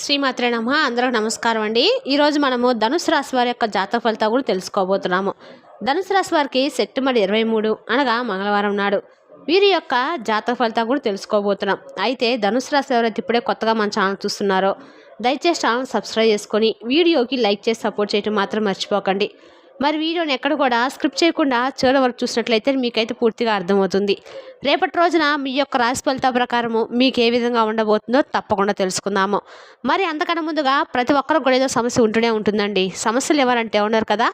శ్రీమాత్రే నమ అందరికి నమస్కారం అండి. ఈరోజు మనము ధనుసు రాశి వారి యొక్క జాతక ఫలితాలు కూడా తెలుసుకోబోతున్నాము. ధనుసు రాశి వారికి సెప్టెంబర్ ఇరవై మూడు అనగా మంగళవారం నాడు. వీరి యొక్క జాతక ఫలితాలు కూడా తెలుసుకోబోతున్నాం. అయితే ధనుసు రాశి ఎవరైతే ఇప్పుడే కొత్తగా మన ఛానల్ చూస్తున్నారో దయచేసి ఛానల్ సబ్స్క్రైబ్ చేసుకొని వీడియోకి లైక్ చేసి సపోర్ట్ చేయడం మాత్రం మర్చిపోకండి. మరి వీడియోని ఎక్కడ కూడా స్క్రిప్ట్ చేయకుండా చివరి వరకు చూసినట్లయితే మీకైతే పూర్తిగా అర్థమవుతుంది. రేపటి రోజున మీ యొక్క రాశి ఫలితాల ప్రకారము మీకు ఏ విధంగా ఉండబోతుందో తప్పకుండా తెలుసుకుందాము. మరి అంతకన్నా ముందుగా ప్రతి ఒక్కరికి కూడా ఏదో సమస్య ఉంటూనే ఉంటుందండి. సమస్యలు ఎవరంటే ఉన్నారు కదా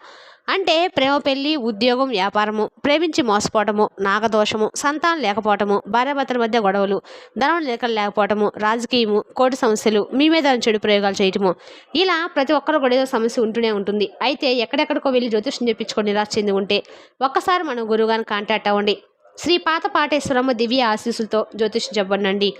అంటే ప్రేమ పెళ్ళి ఉద్యోగం వ్యాపారము ప్రేమించి మోసపోవటము నాగదోషము సంతానం లేకపోవటము భార్యాభర్తల మధ్య గొడవలు ధనం లేఖలు లేకపోవటము రాజకీయము కోటి సమస్యలు మీ మీద చెడు ప్రయోగాలు చేయటము. ఇలా ప్రతి ఒక్కరు కూడా ఏదో సమస్య ఉంటూనే ఉంటుంది. అయితే ఎక్కడెక్కడికో వెళ్ళి జ్యోతిషం చెప్పించుకొని నిరాశ చెంది ఉంటే ఒక్కసారి మనం గురువుగారిని కాంటాక్ట్ అవ్వండి. శ్రీ పాత పాటేశ్వరమ్మ దివ్య ఆశీస్సులతో జ్యోతిషం చెప్పండి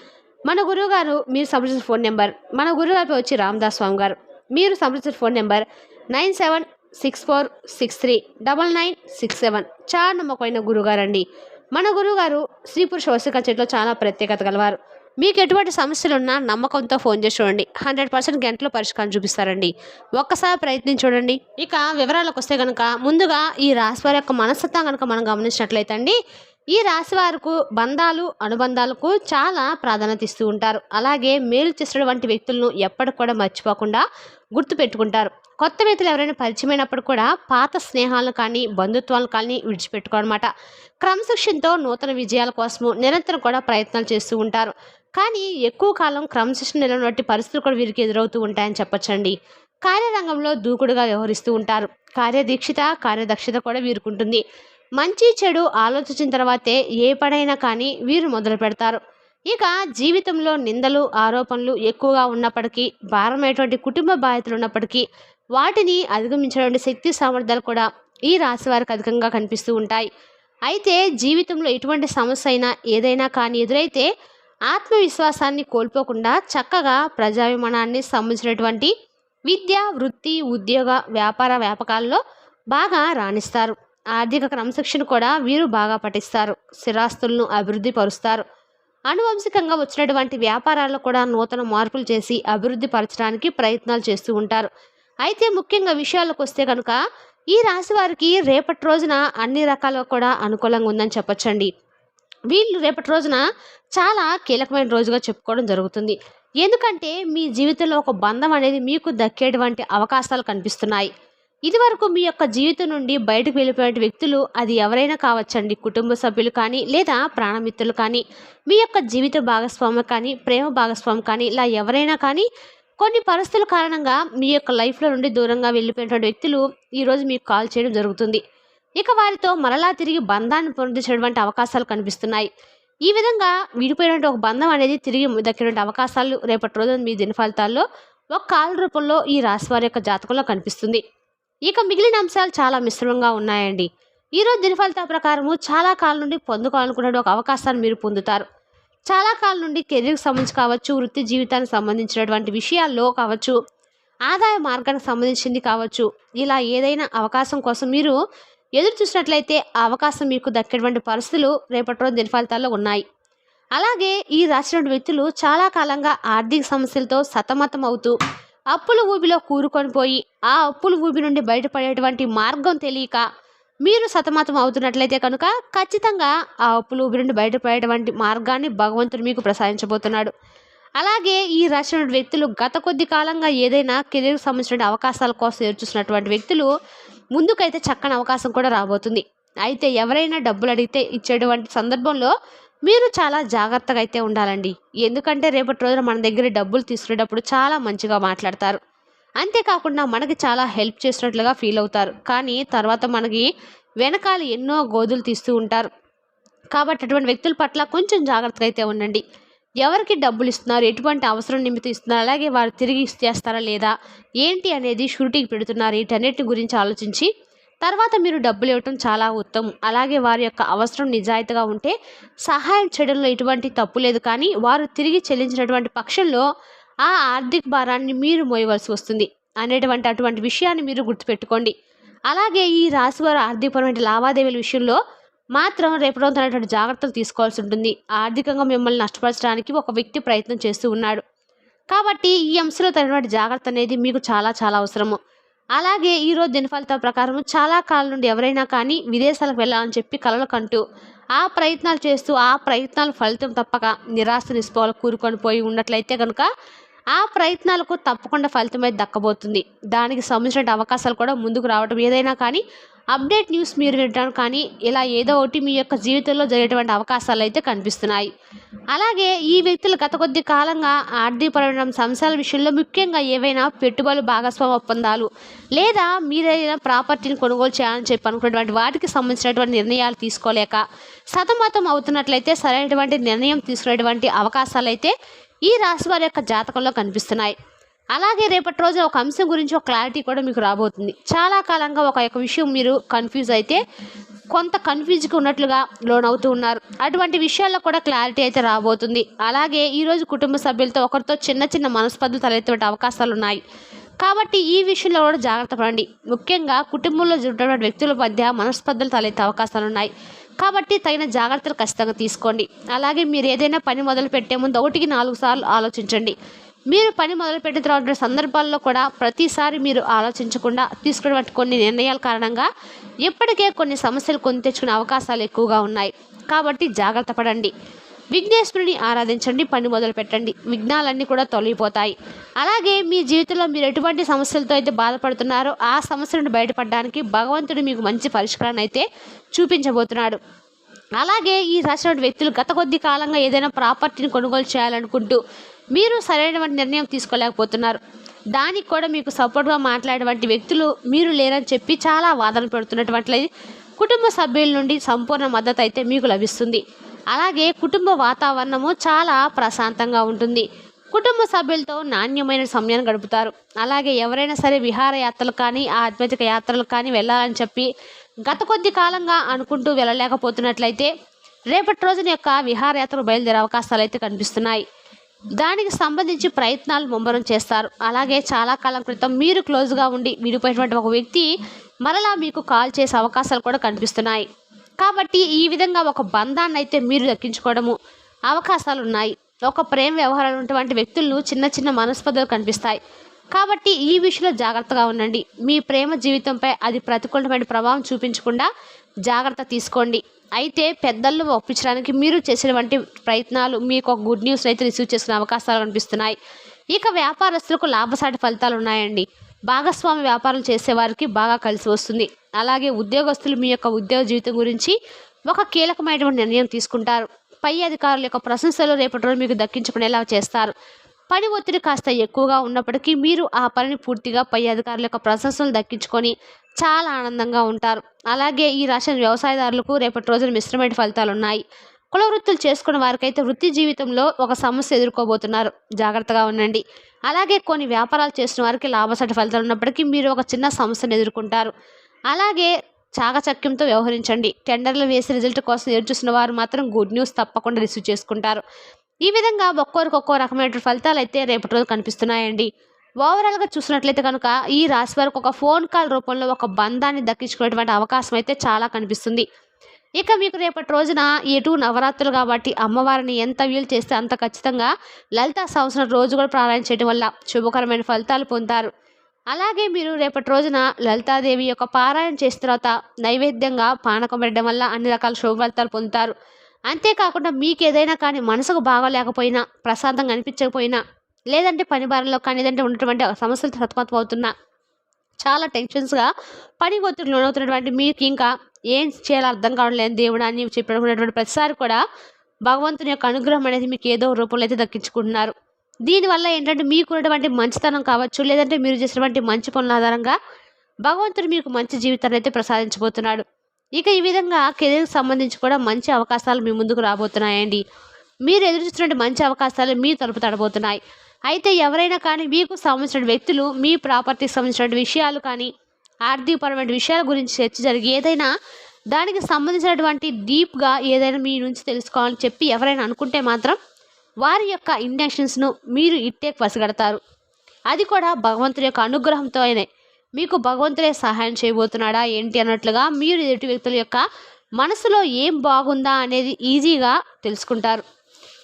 మన గురువుగారు మీరు సంప్రదించిన ఫోన్ నెంబర్ మన గురువుగారి వచ్చి రామదాస్ స్వామి గారు. మీరు సంప్రదించిన phone number nine seven six four six three double nine six seven చాలా నమ్మకమైన గురుగారండి. మన గురువుగారు స్త్రీ పురుష వసిక చెట్లో చాలా ప్రత్యేకత గలవారు. మీకు ఎటువంటి సమస్యలు ఉన్నా నమ్మకంతో ఫోన్ చేసి చూడండి. హండ్రెడ్ పర్సెంట్ గంటలో పరిష్కారం చూపిస్తారండి. ఒక్కసారి ప్రయత్నించి చూడండి. ఇక వివరాలకు వస్తే కనుక ముందుగా ఈ రాశి వారి యొక్క మనస్తత్వం కనుక మనం గమనించినట్లయితే అండి ఈ రాశి వారికి బంధాలు అనుబంధాలకు చాలా ప్రాధాన్యత ఇస్తూ ఉంటారు. అలాగే మేలు చేసినటువంటి వ్యక్తులను ఎప్పటికి కూడా మర్చిపోకుండా గుర్తుపెట్టుకుంటారు. కొత్త వ్యక్తులు ఎవరైనా పరిచయమైనప్పుడు కూడా పాత స్నేహాలను కానీ బంధుత్వాలను కానీ విడిచిపెట్టుకోనమాట. క్రమశిక్షణతో నూతన విజయాల కోసము నిరంతరం కూడా ప్రయత్నాలు చేస్తూ ఉంటారు. కానీ ఎక్కువ కాలం క్రమశిక్షణ నిలబడి పరిస్థితులు కూడా వీరికి ఎదురవుతూ ఉంటాయని చెప్పొచ్చండి. కార్యరంగంలో దూకుడుగా వ్యవహరిస్తూ ఉంటారు. కార్యదీక్షిత కార్యదక్షత కూడా వీరికి ఉంటుంది. మంచి చెడు ఆలోచించిన తర్వాతే ఏ పనైనా కానీ వీరు మొదలు పెడతారు ఇక జీవితంలో నిందలు ఆరోపణలు ఎక్కువగా ఉన్నప్పటికీ భారమైనటువంటి కుటుంబ బాధ్యతలు ఉన్నప్పటికీ వాటిని అధిగమించడానికి శక్తి సామర్థ్యాలు కూడా ఈ రాశి వారికి అధికంగా కనిపిస్తూ ఉంటాయి. అయితే జీవితంలో ఎటువంటి సమస్య అయినా ఏదైనా కానీ ఎదురైతే ఆత్మవిశ్వాసాన్ని కోల్పోకుండా చక్కగా ప్రజాభిమానాన్ని సంబంధించినటువంటి విద్య వృత్తి ఉద్యోగ వ్యాపార వ్యాపకాల్లో బాగా రాణిస్తారు. ఆర్థిక క్రమశిక్షణ కూడా వీరు బాగా పఠిస్తారు స్థిరాస్తులను అభివృద్ధి పరుస్తారు. అనువంశికంగా వచ్చినటువంటి వ్యాపారాల్లో కూడా నూతన మార్పులు చేసి అభివృద్ధి పరచడానికి ప్రయత్నాలు చేస్తూ ఉంటారు. అయితే ముఖ్యంగా విషయాలకు వస్తే కనుక ఈ రాశి వారికి రేపటి రోజున అన్ని రకాలుగా కూడా అనుకూలంగా ఉందని చెప్పొచ్చండి. వీళ్ళు రేపటి రోజున చాలా కీలకమైన రోజుగా చెప్పుకోవడం జరుగుతుంది. ఎందుకంటే మీ జీవితంలో ఒక బంధం అనేది మీకు దక్కేటువంటి అవకాశాలు కనిపిస్తున్నాయి. ఇదివరకు మీ యొక్క జీవితం నుండి బయటకు వెళ్ళిపోయిన వ్యక్తులు అది ఎవరైనా కావచ్చండి? కుటుంబ సభ్యులు కానీ లేదా ప్రాణమిత్రులు కానీ. మీ యొక్క జీవిత భాగస్వామి కానీ ప్రేమ భాగస్వామి కానీ ఇలా ఎవరైనా కానీ కొన్ని పరిస్థితుల కారణంగా మీ యొక్క లైఫ్లో నుండి దూరంగా వెళ్ళిపోయినటువంటి వ్యక్తులు ఈరోజు మీకు కాల్ చేయడం జరుగుతుంది. ఇక వారితో మరలా తిరిగి బంధాన్ని పొందించేటువంటి అవకాశాలు కనిపిస్తున్నాయి. ఈ విధంగా విడిపోయినటువంటి ఒక బంధం అనేది తిరిగి దక్కినటువంటి అవకాశాలు రేపటి రోజున మీ దిన ఫలితాల్లో ఒక కాల రూపంలో ఈ రాశి వారి యొక్క జాతకంలో కనిపిస్తుంది. ఇక మిగిలిన అంశాలు చాలా మిశ్రమంగా ఉన్నాయండి. ఈరోజు దిన ఫలితాల ప్రకారము చాలా కాలం నుండి పొందుకోవాలనుకునే ఒక అవకాశాన్ని మీరు పొందుతారు. చాలా కాలం నుండి కెరీర్కి సంబంధించి కావచ్చు వృత్తి జీవితానికి సంబంధించినటువంటి విషయాల్లో కావచ్చు ఆదాయ మార్గానికి సంబంధించింది కావచ్చు ఇలా ఏదైనా అవకాశం కోసం మీరు ఎదురు చూసినట్లయితే ఆ అవకాశం మీకు దక్కేటువంటి పరిస్థితులు రేపటి రోజు దిన ఫలితాల్లో ఉన్నాయి. అలాగే ఈ రాసినటువంటి వ్యక్తులు చాలా కాలంగా ఆర్థిక సమస్యలతో సతమతం అవుతూ అప్పుల ఊబిలో కూరుకొని పోయి ఆ అప్పుల ఊబి నుండి బయటపడేటువంటి మార్గం తెలియక మీరు సతమతం అవుతున్నట్లయితే కనుక ఖచ్చితంగా ఆ అప్పుల ఊబి నుండి బయటపడేటువంటి మార్గాన్ని భగవంతుడు మీకు ప్రసాదించబోతున్నాడు. అలాగే ఈ రాసిన వ్యక్తులు గత కొద్ది కాలంగా ఏదైనా కెరీర్కి సంబంధించిన అవకాశాల కోసం ఎదురుచూసినటువంటి వ్యక్తులు ముందుకైతే చక్కని అవకాశం కూడా రాబోతుంది. అయితే ఎవరైనా డబ్బులు అడిగితే ఇచ్చేటువంటి సందర్భంలో మీరు చాలా జాగ్రత్తగా అయితే ఉండాలండి. ఎందుకంటే రేపటి రోజున మన దగ్గర డబ్బులు తీసుకునేటప్పుడు చాలా మంచిగా మాట్లాడతారు. అంతేకాకుండా మనకి చాలా హెల్ప్ చేసినట్లుగా ఫీల్ అవుతారు. కానీ తర్వాత మనకి వెనకాల ఎన్నో గోధులు తీస్తూ ఉంటారు. కాబట్టి అటువంటి వ్యక్తుల పట్ల కొంచెం జాగ్రత్తగా అయితే ఉండండి. ఎవరికి డబ్బులు ఇస్తున్నారు ఎటువంటి అవసరం నిమిత్తం ఇస్తున్నారు అలాగే వారు తిరిగి ఇచ్చేస్తారా లేదా ఏంటి అనేది షూరిటీకి పెడుతున్నారు వీటన్నిటి గురించి ఆలోచించి తర్వాత మీరు డబ్బులు ఇవ్వటం చాలా ఉత్తమం. అలాగే వారి యొక్క అవసరం నిజాయితీగా ఉంటే సహాయం చేయడంలో ఎటువంటి తప్పు లేదు. కానీ వారు తిరిగి చెల్లించినటువంటి పక్షంలో ఆ ఆర్థిక భారాన్ని మీరు మోయవలసి వస్తుంది అనేటువంటి అటువంటి విషయాన్ని మీరు గుర్తుపెట్టుకోండి. అలాగే ఈ రాశివారు ఆర్థికపరమైన లావాదేవీల విషయంలో మాత్రం రేపు రోజున జాగ్రత్తలు తీసుకోవాల్సి ఉంటుంది. ఆర్థికంగా మిమ్మల్ని నష్టపరచడానికి ఒక వ్యక్తి ప్రయత్నం చేస్తూ ఉన్నాడు. కాబట్టి ఈ అంశంలో తగినటువంటి జాగ్రత్త అనేది మీకు చాలా చాలా అవసరము. అలాగే ఈరోజు దిన ఫలితాల ప్రకారం చాలా కాలం నుండి ఎవరైనా కానీ విదేశాలకు వెళ్ళాలని చెప్పి కలలు కంటూ ఆ ప్రయత్నాలు చేస్తూ ఆ ప్రయత్నాల ఫలితం తప్పక నిరాశ నిస్పోలు కూరుకొని పోయి ఉన్నట్లయితే కనుక ఆ ప్రయత్నాలకు తప్పకుండా ఫలితం అయితే దక్కబోతుంది. దానికి సంబంధించిన అవకాశాలు కూడా ముందుకు రావడం ఏదైనా కానీ అప్డేట్ న్యూస్ మీరు వినడం కానీ ఇలా ఏదో ఒకటి మీ యొక్క జీవితంలో జరిగేటువంటి అవకాశాలు అయితే కనిపిస్తున్నాయి. అలాగే ఈ వ్యక్తులు గత కొద్ది కాలంగా ఆర్థికపరమైన సంస్థల విషయంలో ముఖ్యంగా ఏవైనా పెట్టుబడులు భాగస్వామ్య ఒప్పందాలు లేదా మీరేదైనా ప్రాపర్టీని కొనుగోలు చేయాలని చెప్పి అనుకున్నటువంటి వాటికి సంబంధించినటువంటి నిర్ణయాలు తీసుకోలేక సతమతం అవుతున్నట్లయితే సరైనటువంటి నిర్ణయం తీసుకునేటువంటి అవకాశాలు అయితే ఈ రాశి వారి యొక్క జాతకంలో కనిపిస్తున్నాయి. అలాగే రేపటి రోజు ఒక అంశం గురించి ఒక క్లారిటీ కూడా మీకు రాబోతుంది. చాలా కాలంగా ఒక యొక్క విషయం మీరు కన్ఫ్యూజ్ అయితే కొంత కన్ఫ్యూజ్గా ఉన్నట్లుగా లోన్ అవుతూ ఉన్నారు. అటువంటి విషయాల్లో కూడా క్లారిటీ అయితే రాబోతుంది. అలాగే ఈరోజు కుటుంబ సభ్యులతో ఒకరితో చిన్న చిన్న మనస్పర్ధలు తలెత్తే అవకాశాలు ఉన్నాయి. కాబట్టి ఈ విషయంలో కూడా జాగ్రత్త పడండి. ముఖ్యంగా కుటుంబంలో జరుగుతున్న వ్యక్తుల మధ్య మనస్పర్ధలు తలెత్తే అవకాశాలు ఉన్నాయి. కాబట్టి తగిన జాగ్రత్తలు ఖచ్చితంగా తీసుకోండి. అలాగే మీరు ఏదైనా పని మొదలు పెట్టే ముందు ఒకటికి నాలుగు సార్లు ఆలోచించండి. మీరు పని మొదలుపెట్టిన తర్వాత సందర్భాల్లో కూడా ప్రతిసారి మీరు ఆలోచించకుండా తీసుకున్నటువంటి కొన్ని నిర్ణయాల కారణంగా ఇప్పటికే కొన్ని సమస్యలు కొని తెచ్చుకునే అవకాశాలు ఎక్కువగా ఉన్నాయి. కాబట్టి జాగ్రత్త పడండి. విఘ్నేశ్వరుని ఆరాధించండి పని మొదలు పెట్టండి. విఘ్నాలన్నీ కూడా తొలగిపోతాయి. అలాగే మీ జీవితంలో మీరు ఎటువంటి సమస్యలతో అయితే బాధపడుతున్నారో ఆ సమస్య నుండి బయటపడడానికి భగవంతుడు మీకు మంచి పరిష్కారాన్ని అయితే చూపించబోతున్నాడు. అలాగే ఈ రాసినటువంటి వ్యక్తులు గత కొద్ది కాలంగా ఏదైనా ప్రాపర్టీని కొనుగోలు చేయాలనుకుంటూ మీరు సరైనటువంటి నిర్ణయం తీసుకోలేకపోతున్నారు. దానికి కూడా మీకు సపోర్ట్గా మాట్లాడేటువంటి వ్యక్తులు మీరు లేరని చెప్పి చాలా వాదన పెడుతున్నటువంటి కుటుంబ సభ్యుల నుండి సంపూర్ణ మద్దతు అయితే మీకు లభిస్తుంది. అలాగే కుటుంబ వాతావరణము చాలా ప్రశాంతంగా ఉంటుంది. కుటుంబ సభ్యులతో నాణ్యమైన సమయాన్ని గడుపుతారు. అలాగే ఎవరైనా సరే విహారయాత్రలు కానీ ఆధ్యాత్మిక యాత్రలు కానీ వెళ్ళాలని చెప్పి గత కొద్ది కాలంగా అనుకుంటూ వెళ్ళలేకపోతున్నట్లయితే రేపటి రోజున యొక్క విహారయాత్రకు బయలుదేరే అవకాశాలు అయితే కనిపిస్తున్నాయి. దానికి సంబంధించి ప్రయత్నాలు ముమ్మరం చేస్తారు. అలాగే చాలా కాలం క్రితం మీరు క్లోజ్గా ఉండి విడిపోయినటువంటి ఒక వ్యక్తి మరలా మీకు కాల్ చేసే అవకాశాలు కూడా కనిపిస్తున్నాయి. కాబట్టి ఈ విధంగా ఒక బంధాన్ని అయితే మీరు దక్కించుకోవడము అవకాశాలు ఉన్నాయి ఒక ప్రేమ వ్యవహారాలు ఉన్నటువంటి వ్యక్తులు చిన్న చిన్న మనస్పదలు కనిపిస్తాయి. కాబట్టి ఈ విషయంలో జాగ్రత్తగా ఉండండి. మీ ప్రేమ జీవితంపై అది ప్రతికూలమైన ప్రభావం చూపించకుండా జాగ్రత్త తీసుకోండి. అయితే పెద్దలను ఒప్పించడానికి మీరు చేసినటువంటి ప్రయత్నాలు మీకు ఒక గుడ్ న్యూస్ అయితే రిసీవ్ చేసుకునే అవకాశాలు కనిపిస్తున్నాయి. ఇక వ్యాపారస్తులకు లాభసాటి ఫలితాలు ఉన్నాయండి. భాగస్వామి వ్యాపారం చేసేవారికి బాగా కలిసి వస్తుంది. అలాగే ఉద్యోగస్తులు మీ యొక్క ఉద్యోగ జీవితం గురించి ఒక కీలకమైనటువంటి నిర్ణయం తీసుకుంటారు. పై అధికారుల యొక్క ప్రశంసలు రేపటి రోజు మీకు దక్కించుకునేలా చేస్తారు. పని ఒత్తిడి కాస్త ఎక్కువగా ఉన్నప్పటికీ మీరు ఆ పనిని పూర్తిగా పై అధికారుల యొక్క ప్రశంసలు దక్కించుకొని చాలా ఆనందంగా ఉంటారు. అలాగే ఈ రాష్ట్ర వ్యవసాయదారులకు రేపటి రోజున మిశ్రమైన ఫలితాలు ఉన్నాయి కుల వృత్తులు చేసుకున్న వారికైతే వృత్తి జీవితంలో ఒక సమస్య ఎదుర్కోబోతున్నారు. జాగ్రత్తగా ఉండండి. అలాగే కొన్ని వ్యాపారాలు చేసిన వారికి లాభసాటి ఫలితాలు ఉన్నప్పటికీ మీరు ఒక చిన్న సమస్యను ఎదుర్కొంటారు. అలాగే చాకచక్యంతో వ్యవహరించండి. టెండర్లు వేసి రిజల్ట్ కోసం ఎదురు చూసిన వారు మాత్రం గుడ్ న్యూస్ తప్పకుండా రిసీవ్ చేసుకుంటారు. ఈ విధంగా ఒక్కొరికి ఒక్కో రకమైన ఫలితాలు అయితే రేపటి రోజు కనిపిస్తున్నాయండి. ఓవరాల్గా చూసినట్లయితే కనుక ఈ రాశి వారికి ఒక ఫోన్ కాల్ రూపంలో ఒక బంధాన్ని దక్కించుకునేటువంటి అవకాశం అయితే చాలా కనిపిస్తుంది. ఇక మీకు రేపటి రోజున ఎటు నవరాత్రులు కాబట్టి అమ్మవారిని ఎంత వీలు చేస్తే అంత ఖచ్చితంగా లలిత సంవత్సరం రోజు కూడా ప్రారంభం చేయడం వల్ల శుభకరమైన ఫలితాలు పొందుతారు అలాగే మీరు రేపటి రోజున లలితాదేవి యొక్క పారాయణ చేసిన తర్వాత నైవేద్యంగా పానకం పెట్టడం వల్ల అన్ని రకాల శుభ ఫలితాలు పొందుతారు. అంతేకాకుండా మీకు ఏదైనా కానీ మనసుకు బాగోలేకపోయినా ప్రశాంతంగా అనిపించకపోయినా లేదంటే పని భారంలో కానీ లేదంటే ఉన్నటువంటి సమస్యలు సతమతం అవుతున్నా చాలా టెన్షన్స్గా పని ఒత్తిడి లోనవుతున్నటువంటి మీకు ఇంకా ఏం చేయాలో అర్థం కావట్లేదు దేవుడు అని చెప్పినటువంటి ప్రతిసారి కూడా భగవంతుని యొక్క అనుగ్రహం అనేది మీకు ఏదో రూపంలో అయితే దక్కించుకుంటున్నారు. దీనివల్ల ఏంటంటే మీకున్నటువంటి మంచితనం కావచ్చు లేదంటే మీరు చేసినటువంటి మంచి పనుల ఆధారంగా భగవంతుడు మీకు మంచి జీవితాన్ని అయితే ప్రసాదించబోతున్నాడు. ఇక ఈ విధంగా కెరీర్కి సంబంధించి కూడా మంచి అవకాశాలు మీ ముందుకు రాబోతున్నాయండి. మీరు ఎదురుచుస్తున్నటువంటి మంచి అవకాశాలు మీ తలుపు తడబోతున్నాయి. అయితే ఎవరైనా కానీ మీకు సంబంధించిన వ్యక్తులు మీ ప్రాపర్టీకి సంబంధించిన విషయాలు కానీ ఆర్థికపరమైన విషయాల గురించి చర్చ జరిగి ఏదైనా దానికి సంబంధించినటువంటి డీప్గా ఏదైనా మీ నుంచి తెలుసుకోవాలని చెప్పి ఎవరైనా అనుకుంటే మాత్రం వారి యొక్క ఇంటెన్షన్స్ను మీరు ఇట్టే పసిగడతారు. అది కూడా భగవంతుడి యొక్క అనుగ్రహంతో అయినే. మీకు భగవంతుడే సహాయం చేయబోతున్నాడా ఏంటి అన్నట్లుగా మీరు ఎదుటి వ్యక్తుల యొక్క మనసులో ఏం బాగుందా అనేది ఈజీగా తెలుసుకుంటారు.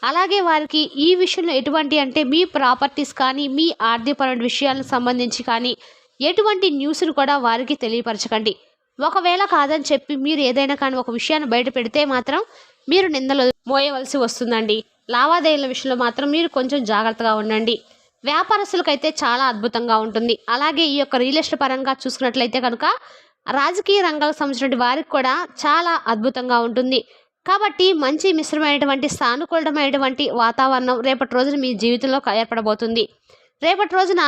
అలాగే వారికి ఈ విషయంలో ఎటువంటి అంటే మీ ప్రాపర్టీస్ కానీ మీ ఆర్థికపరమైన విషయాలకు సంబంధించి కానీ ఎటువంటి న్యూస్ను కూడా వారికి తెలియపరచకండి. ఒకవేళ కాదని చెప్పి మీరు ఏదైనా కానీ ఒక విషయాన్ని బయట పెడితే మాత్రం మీరు నిందలు మోయవలసి వస్తుందండి. లావాదేవీల విషయంలో మాత్రం మీరు కొంచెం జాగ్రత్తగా ఉండండి. వ్యాపారస్తులకైతే చాలా అద్భుతంగా ఉంటుంది. అలాగే ఈ యొక్క రియల్ ఎస్టేట్ పరంగా చూసుకున్నట్లయితే కనుక రాజకీయ రంగాలకు సంబంధించిన వారికి కూడా చాలా అద్భుతంగా ఉంటుంది. కాబట్టి మంచి మిశ్రమైనటువంటి సానుకూలమైనటువంటి వాతావరణం రేపటి రోజున మీ జీవితంలో ఏర్పడబోతుంది. రేపటి రోజున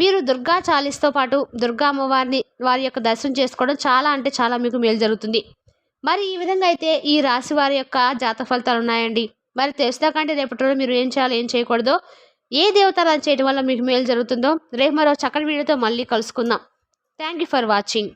మీరు దుర్గా చాలీస్తో పాటు దుర్గా అమ్మవారిని వారి యొక్క దర్శనం చేసుకోవడం చాలా అంటే చాలా మీకు మేలు జరుగుతుంది. మరి ఈ విధంగా అయితే ఈ రాశి వారి యొక్క జాత ఫలితాలు ఉన్నాయండి. మరి తెలుసుదాకంటే రేపటి రోజు మీరు ఏం చేయాలి ఏం చేయకూడదో? ఏ దేవతారాలు చేయడం వల్ల మీకు మేలు జరుగుతుందో? రేపు మరో చక్కటి వీడియోతో మళ్ళీ కలుసుకుందాం. Thank you for watching